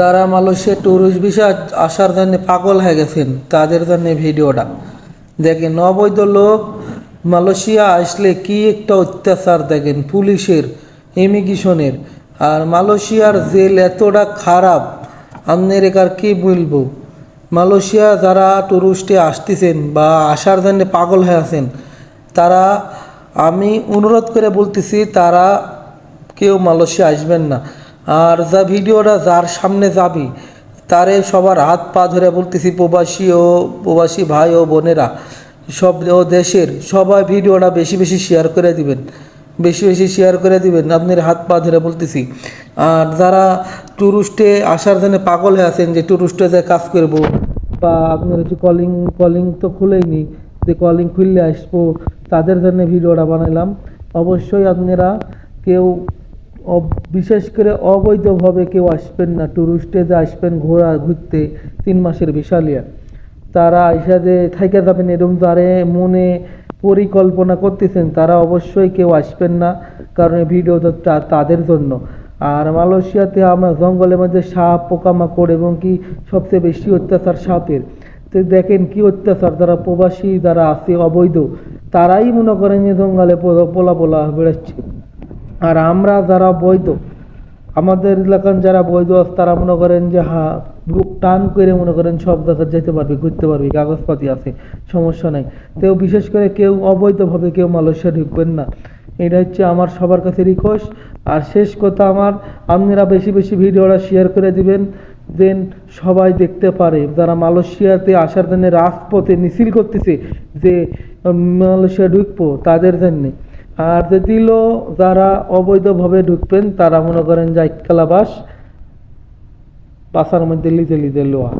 যারা Malaysia tourist visa আসার জন্য পাগল হয়ে গেছেন, তাদের জন্য ভিডিওটা। দেখেন, অবৈধ লোক মালয়েশিয়া আসলে কি একটা অত্যাচার দেখেন, পুলিশের ইমিগ্রেশনের আর মালয়েশিয়ার জেল এতটা খারাপ আপনার একার কি বলব? মালয়েশিয়া যারা টুরিস্টে আসতেছেন বা আসার জন্য পাগল হয়ে আছেন, তারা, আমি অনুরোধ করে বলতেছি, তারা কেউ মালয়েশিয়া আসবেন না। আর যা ভিডিওটা যার সামনে যাবি, তারে সবার হাত পা ধরে বলতেছি, প্রবাসী ও প্রবাসী ভাই ও বোনেরা, সব ও দেশের সবাই ভিডিওটা বেশি বেশি শেয়ার করে দিবেন, বেশি বেশি শেয়ার করে দিবেন, আপনার হাত পা ধরে বলতেছি। আর যারা টুরিস্টে আসার জন্য পাগল হয়ে আছেন, যে টুরিস্টে যে কাজ করব, বা আপনার হচ্ছে কলিং কলিং তো খুলেইনি যে কলিং খুললে আসব, তাদের জন্য ভিডিওটা বানাইলাম। অবশ্যই আপনারা কেউ বিশেষ করে অবৈধভাবে কেউ আসবেন না টুরিস্টে যে আসবেন ঘোরা ঘুরতে তিন মাসের বিশালিয়া। তারা যে থাইকে যাবেন এরকম তারে মনে পরিকল্পনা করতেছেন, তারা অবশ্যই কেউ আসবেন না, কারণ এই ভিডিও তা- তাদের জন্য। আর মালয়েশিয়াতে আমার জঙ্গলের মধ্যে সাপ, পোকামাকড় এবং কি সবচেয়ে বেশি অত্যাচার সাপের। তো দেখেন কি অত্যাচার, যারা প্রবাসী যারা আছে, অবৈধ, তারাই মনে করেন যে জঙ্গলে পোলা পোলা বেড়াচ্ছে। আর আমরা যারা বৈধ, আমাদের এলাকার যারা বৈধ আছে, তারা মনে করেন যে, হা, বুক টান করে মনে করেন সব জায়গায় যেতে পারবে, ঘুরতে পারবে, কাগজপাতি আছে, সমস্যা নাই। তেও বিশেষ করে কেউ অবৈধভাবে কেউ মালয়েশিয়া ঢুকবেন না। এটা হচ্ছে আমার সবার কাছে রিকোয়েস্ট আর শেষ কথা আমার, আপনারা বেশি বেশি ভিডিওটা শেয়ার করে দিবেন দেন সবাই দেখতে পারে। যারা মালয়েশিয়াতে আসার জন্য রাজপথে মিছিল করতেছে যে মালয়েশিয়া ঢুকবো, তাদের জন্যে। আর যে দিল যারা অবৈধভাবে ঢুকবেন, তারা মনে করেন যে এককালা বাস বাসার মধ্যে লিজে লিজে লোয়া।